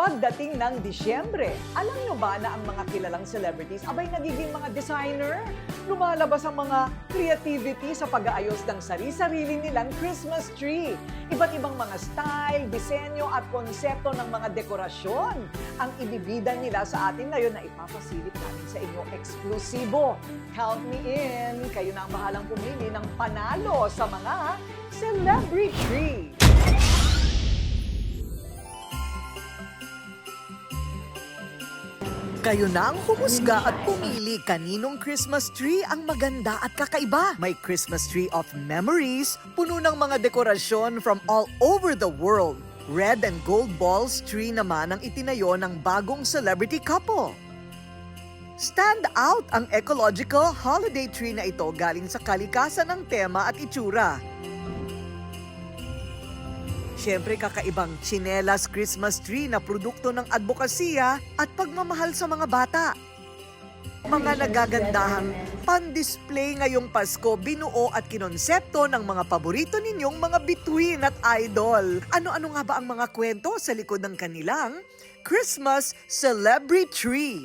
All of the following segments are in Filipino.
Pagdating ng Disyembre, alam nyo ba na ang mga kilalang celebrities abay nagiging mga designer? Lumalabas ang mga creativity sa pag-aayos ng sari-sarili nilang Christmas tree. Iba't ibang mga style, disenyo at konsepto ng mga dekorasyon ang ibibida nila sa atin ngayon na ipapasilip namin sa inyo eksklusibo. Count me in! Kayo na ang bahalang pumili ng panalo sa mga celebrity. Kayo na ang humusga at pumili kaninong Christmas tree ang maganda at kakaiba. May Christmas tree of memories, puno ng mga dekorasyon from all over the world. Red and gold balls tree naman ang itinayo ng bagong celebrity couple. Stand out ang ecological holiday tree na ito galing sa kalikasan ng tema at itsura. Siyempre kakaibang chinelas Christmas tree na produkto ng advokasya at pagmamahal sa mga bata. Mga nagagandahang pan-display ngayong Pasko, binuo at kinonsepto ng mga paborito ninyong mga bituin at idol. Ano-ano nga ba ang mga kwento sa likod ng kanilang Christmas Celebrity Tree?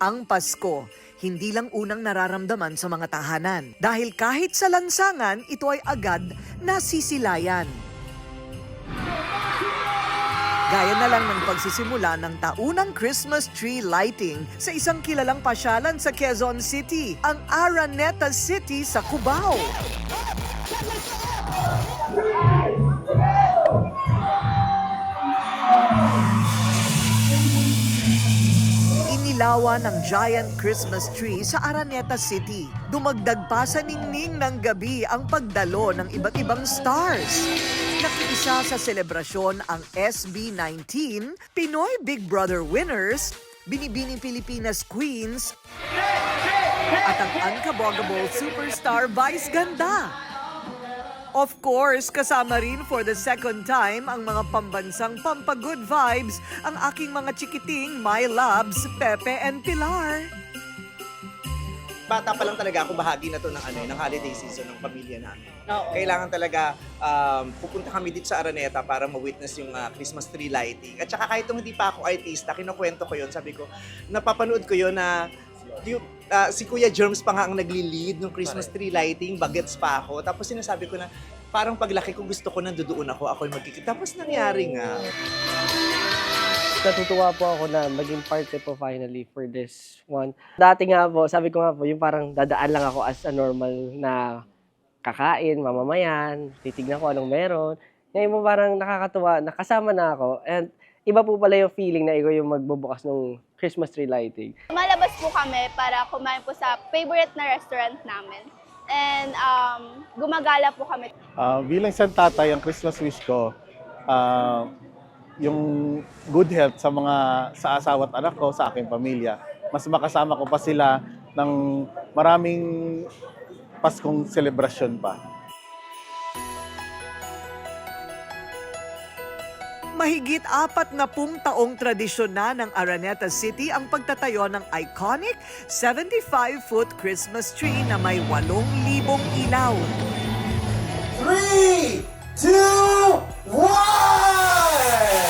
Ang Pasko, hindi lang unang nararamdaman sa mga tahanan. Dahil kahit sa lansangan, ito ay agad nasisilayan. Gaya na lang ng pagsisimula ng taunang Christmas tree lighting sa isang kilalang pasyalan sa Quezon City, ang Araneta City sa Cubao. Inilawan ng giant Christmas tree sa Araneta City. Dumagdag pa sa ningning ng gabi ang pagdalo ng iba't ibang stars. Nakiisa sa selebrasyon ang SB19, Pinoy Big Brother winners, Binibining Pilipinas Queens, at ang unkabogable superstar Vice Ganda. Of course, kasama rin for the second time ang mga pambansang pampagood vibes, ang aking mga chikiting My Loves, Pepe and Pilar. bata pa lang talaga ako bahagi na to ng ano ng holiday season ng pamilya namin. Oo. Kailangan talaga um, pupunta kami dito sa Araneta para ma-witness yung ah, Christmas tree lighting. At saka kahit nung hindi pa ako artista, kinukwento ko yon sabi ko, napapanood ko yon na yung, ah, si Kuya Germs pa nga ang nagli-lead ng Christmas tree lighting, bagets pa ako. Tapos sinasabi ko na, parang paglaki ko gusto ko nandoon ako, ako yung magkikita. Tapos nangyari nga. Natutuwa po ako na maging parte po finally for this one. Dati nga po, sabi ko nga po, yung parang dadaan lang ako as a normal na kakain, mamamayan, titignan ko anong meron. Ngayon po parang nakakatuwa, nakasama na ako. And iba po pala yung feeling na ikaw yung magbubukas ng Christmas tree lighting. Malabas po kami para kumain po sa favorite na restaurant namin. And um, gumagala po kami. Ah, bilang isang tatay, ang Christmas wish ko, ah, yung good health sa mga sa asawa at anak ko, sa aking pamilya. Mas makasama ko pa sila ng maraming Paskong selebrasyon pa. Mahigit apat na pung taong tradisyon na ng Araneta City ang pagtatayo ng iconic 75-foot Christmas tree na may 8,000 ilaw. Three, two, one!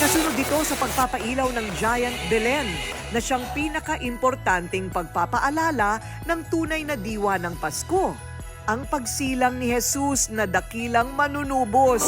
Kasunod dito sa pagpapailaw ng Giant Belen na siyang pinaka-importanting pagpapaalala ng tunay na diwa ng Pasko. Ang pagsilang ni Jesus na dakilang manunubos.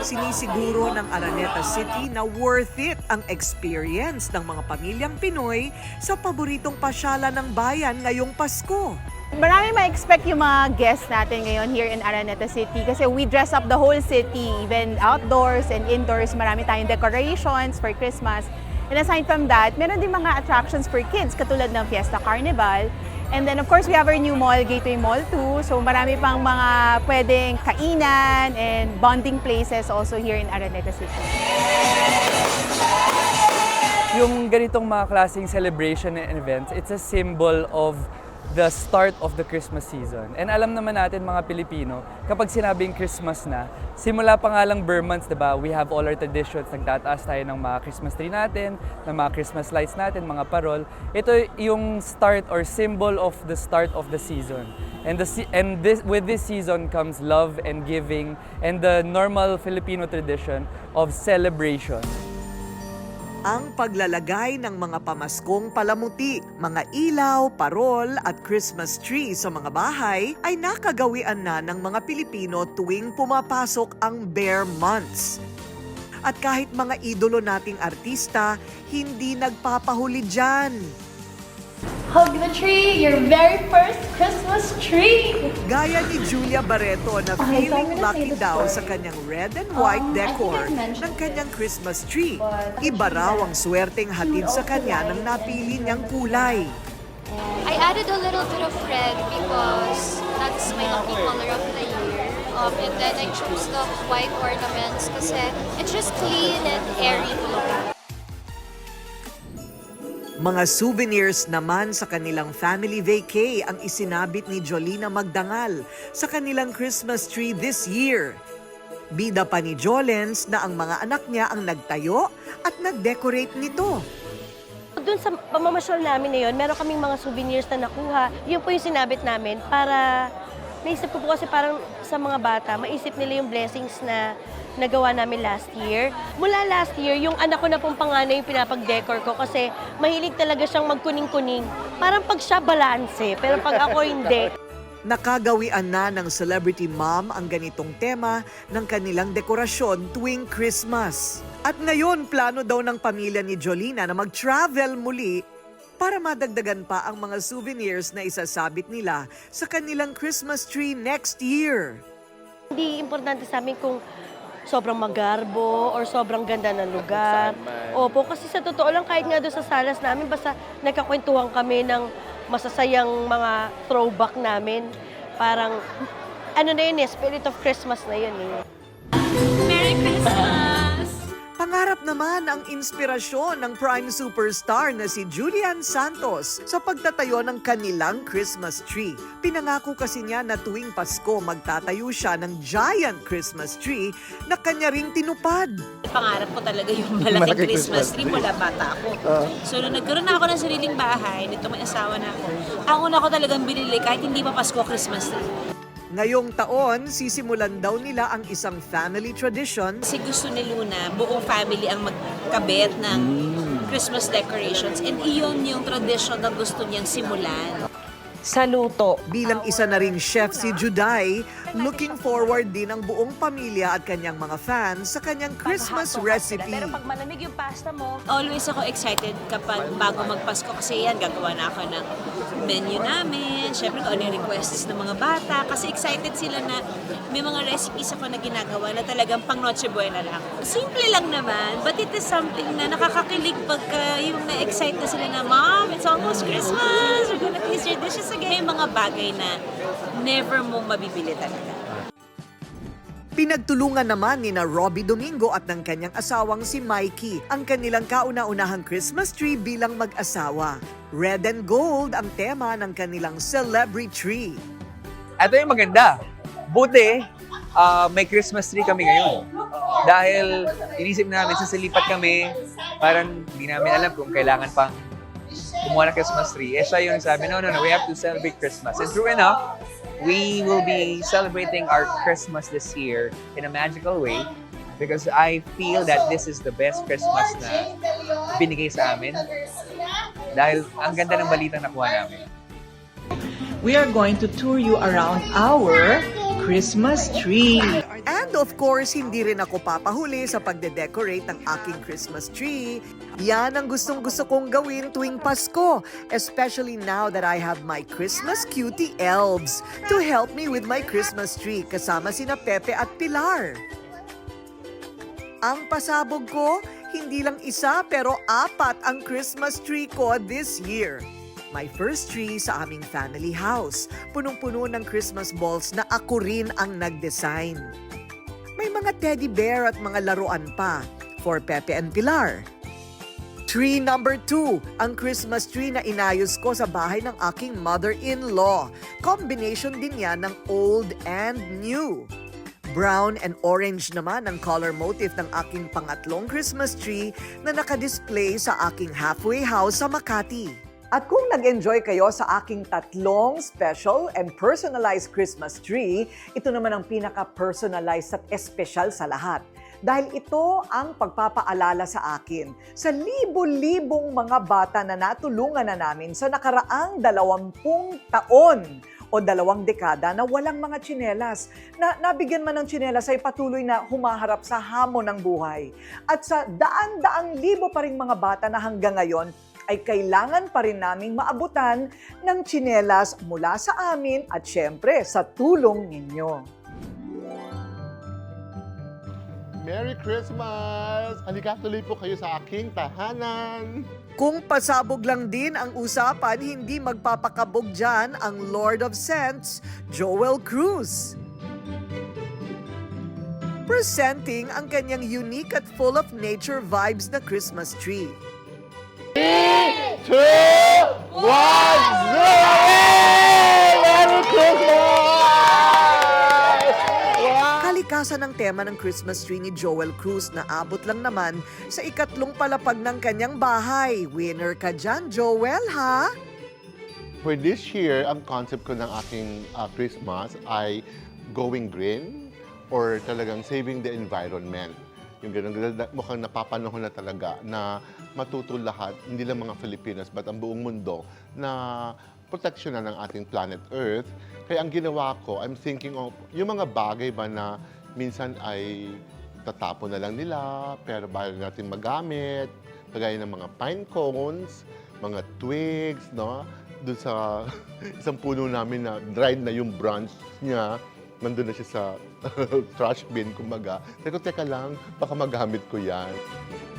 Sinisiguro ng Araneta City na worth it ang experience ng mga pamilyang Pinoy sa paboritong pasyala ng bayan ngayong Pasko. Marami ma-expect yung mga guests natin ngayon here in Araneta City kasi we dress up the whole city, even outdoors and indoors. Marami tayong decorations for Christmas. And aside from that, meron din mga attractions for kids katulad ng Fiesta Carnival. And then of course, we have our new mall, Gateway Mall 2. So marami pang mga pwedeng kainan and bonding places also here in Araneta City. yung ganitong mga klaseng celebration and events, it's a symbol of the start of the Christmas season. And alam naman natin mga Pilipino, kapag sinabing Christmas na, simula pa nga lang Burr months, 'di ba? We have all our traditions, nagtataas tayo ng mga Christmas tree natin, ng mga Christmas lights natin, mga parol. Ito yung start or symbol of the start of the season. And the and this with this season comes love and giving and the normal Filipino tradition of celebration. Ang paglalagay ng mga pamaskong palamuti, mga ilaw, parol at Christmas tree sa mga bahay ay nakagawian na ng mga Pilipino tuwing pumapasok ang bear months. At kahit mga idolo nating artista, hindi nagpapahuli dyan. Hug the tree, your very first Christmas tree. Gaya ni Julia Barreto na Okay, so feeling gonna lucky daw story. sa kanyang red and white Um, I think decor ng kanyang Christmas tree. Iba raw ang swerteng hatid sa kanya ng napili niyang kulay. I added a little bit of red because that's my lucky color of the year. Um, and then I chose the white ornaments kasi it's just clean and airy to look at. Mga souvenirs naman sa kanilang family vacay ang isinabit ni Jolina Magdangal sa kanilang Christmas tree this year. Bida pa ni Jolens na ang mga anak niya ang nagtayo at nag-decorate nito. Doon sa pamamasyal namin na yun, meron kaming mga souvenirs na nakuha. Yun po yung sinabit namin para, naisip ko po kasi parang sa mga bata, maisip nila yung blessings na nagawa namin last year. Mula last year, yung anak ko na pong panganay yung pinapag-decor ko kasi mahilig talaga siyang magkuning-kuning. Parang pag siya balanse, pero pag ako hindi. Nakagawian na ng celebrity mom ang ganitong tema ng kanilang dekorasyon tuwing Christmas. At ngayon, plano daw ng pamilya ni Jolina na mag-travel muli para madagdagan pa ang mga souvenirs na isasabit nila sa kanilang Christmas tree next year. Hindi importante sa amin kung sobrang magarbo or sobrang ganda ng lugar. Opo, kasi sa totoo lang, kahit nga doon sa salas namin, basta nagkakwentuhan kami ng masasayang mga throwback namin. Parang, ano na yun eh, spirit of Christmas na yun eh. Merry Christmas! Pangarap naman ang inspirasyon ng prime superstar na si Julian Santos sa pagtatayo ng kanilang Christmas tree. Pinangako kasi niya na tuwing Pasko magtatayo siya ng giant Christmas tree na kanya ring tinupad. Pangarap ko talaga yung malaking Christmas tree mula bata ako. So, nung nagkaroon na ako ng sariling bahay, nito may asawa na ako, ang una ko talagang binili kahit hindi pa Pasko Christmas tree. Ngayong taon, sisimulan daw nila ang isang family tradition Kasi gusto ni Luna, buong family ang magkabit ng Christmas decorations. And iyon yung tradition na gusto niyang simulan. Sa luto, Bilang isa na ring chef si Juday, looking forward din ang buong pamilya at kanyang mga fans sa kanyang Christmas recipe. Pero pag malamig yung pasta mo, Always ako excited kapag bago magpasko kasi yan, gagawa na ako ng menu namin. Siyempre kung ano yung requests ng mga bata. Kasi excited sila na may mga recipes ako na ginagawa na talagang pang Noche Buena lang. Simple lang naman, but it is something na nakakakilig pagka yung na-excite na sila na, Mom, it's almost Christmas! We're gonna taste your dishes again. Yung mga bagay na never mo mabibili talaga. Pinagtulungan naman ni na Robbie Domingo at ng kanyang asawang si Mikey ang kanilang kauna-unahang Christmas tree bilang mag-asawa. Red and gold ang tema ng kanilang celebrity tree. Ito yung maganda. Buti, ah, may Christmas tree kami ngayon. Dahil inisip namin, sasalipat kami, parang hindi namin alam kung kailangan pang kumuha ng Christmas tree. Eh siya yung sabi, no, no, no, we have to celebrate Christmas. And true enough, we will be celebrating our Christmas this year in a magical way because I feel that this is the best Christmas na binigay sa amin. Dahil ang ganda ng balitang nakuha namin. we are going to tour you around our Christmas tree. Of course, hindi rin ako papahuli sa pagde-decorate ng aking Christmas tree. Yan ang gustong gusto kong gawin tuwing Pasko, especially now that I have my Christmas cutie elves to help me with my Christmas tree kasama sina Pepe at Pilar. Ang pasabog ko, hindi lang isa pero apat ang Christmas tree ko this year. My first tree sa aming family house. Punong-puno ng Christmas balls na ako rin ang nag-design. May mga teddy bear at mga laruan pa for Pepe and Pilar. Tree number two, ang Christmas tree na inayos ko sa bahay ng aking mother-in-law. Combination din yan ng old and new. Brown and orange naman ang color motif ng aking pangatlong Christmas tree na nakadisplay sa aking halfway house sa Makati. At kung nag-enjoy kayo sa aking tatlong special and personalized Christmas tree, ito naman ang pinaka-personalized at espesyal sa lahat. Dahil ito ang pagpapaalala sa akin sa libo-libong mga bata na natulungan na namin sa nakaraang dalawampung taon o dalawang dekada na walang mga tsinelas. Na nabigyan man ng tsinelas ay patuloy na humaharap sa hamon ng buhay. At sa daan-daang libo pa ring mga bata na hanggang ngayon ay kailangan pa rin naming maabutan ng tsinelas mula sa amin at syempre sa tulong ninyo. Merry Christmas! Halika tuloy po kayo sa aking tahanan. Kung pasabog lang din ang usapan, hindi magpapakabog dyan ang Lord of Scents, Joel Cruz. Presenting ang kanyang unique at full of nature vibes na Christmas tree. Kalikasan ng tema ng Christmas tree ni Joel Cruz na abot lang naman sa ikatlong palapag ng kanyang bahay. Winner ka dyan, Joel, ha? For this year, ang concept ko ng aking uh, Christmas ay going green or talagang saving the environment. Yung ganun, ganun, mukhang napapanahon na talaga na matuto lahat, hindi lang mga Filipinos, but ang buong mundo na protection na ng ating planet Earth. Kaya ang ginawa ko, I'm thinking of yung mga bagay ba na minsan ay tatapon na lang nila, pero bago natin magamit, kagaya ng mga pine cones, mga twigs, no? Doon sa isang puno namin na dried na yung branch niya, nandun na siya sa trash bin, kumbaga. Sabi ko, teka lang, baka magamit ko yan.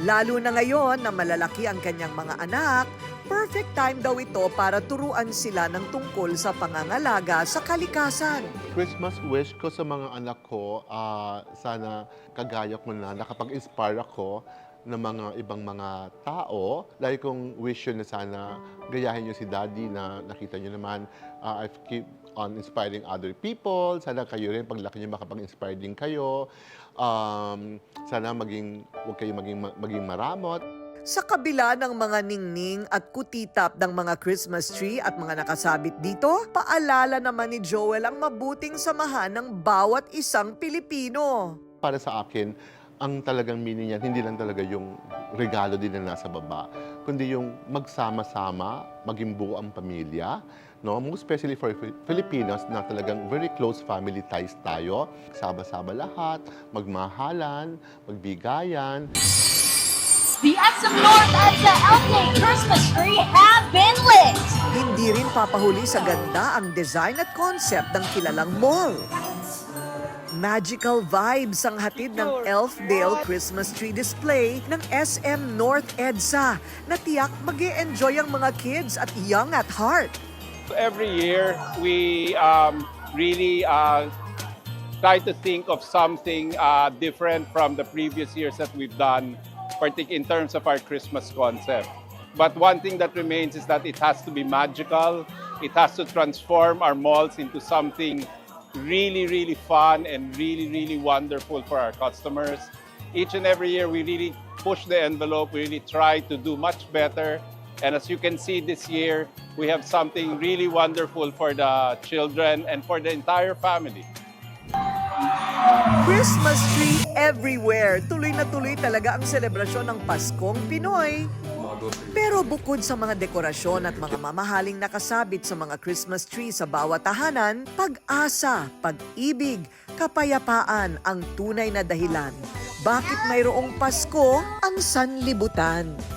Lalo na ngayon na malalaki ang kanyang mga anak, perfect time daw ito para turuan sila ng tungkol sa pangangalaga sa kalikasan. Christmas wish ko sa mga anak ko, ah, sana kagaya ko na nakapag-inspire ako ng mga ibang mga tao. Lagi kong wish yun na sana gayahin niyo si Daddy na nakita niyo naman, ah, I keep on inspiring other people. Sana kayo rin, paglaki niyo makapag-inspire din kayo. Um, sana maging, huwag kayo maging, maging maramot. Sa kabila ng mga ningning at kutitap ng mga Christmas tree at mga nakasabit dito, paalala naman ni Joel ang mabuting samahan ng bawat isang Pilipino. para sa akin, ang talagang meaning niyan, hindi lang talaga yung regalo din na nasa baba, kundi yung magsama-sama, maging buo ang pamilya, no? Most especially for Fi- Filipinos na talagang very close family ties tayo. Sama-sama lahat, magmahalan, magbigayan. The SM North at the LA Christmas tree have been lit. Hindi rin papahuli sa ganda ang design at concept ng kilalang mall. Magical vibes ang hatid ng Elfdale Christmas Tree Display ng SM North EDSA na tiyak mag enjoy ang mga kids at young at heart. Every year, we um, really uh, try to think of something uh, different from the previous years that we've done, partic- in terms of our Christmas concept. But one thing that remains is that it has to be magical. It has to transform our malls into something really, really fun and really, really wonderful for our customers. Each and every year, we really push the envelope. We really try to do much better. And as you can see this year, we have something really wonderful for the children and for the entire family. Christmas tree everywhere. Tuloy na tuloy talaga ang selebrasyon ng Paskong Pinoy. Pero bukod sa mga dekorasyon at mga mamahaling nakasabit sa mga Christmas tree sa bawat tahanan, pag-asa, pag-ibig, kapayapaan ang tunay na dahilan. Bakit mayroong Pasko ang sanlibutan?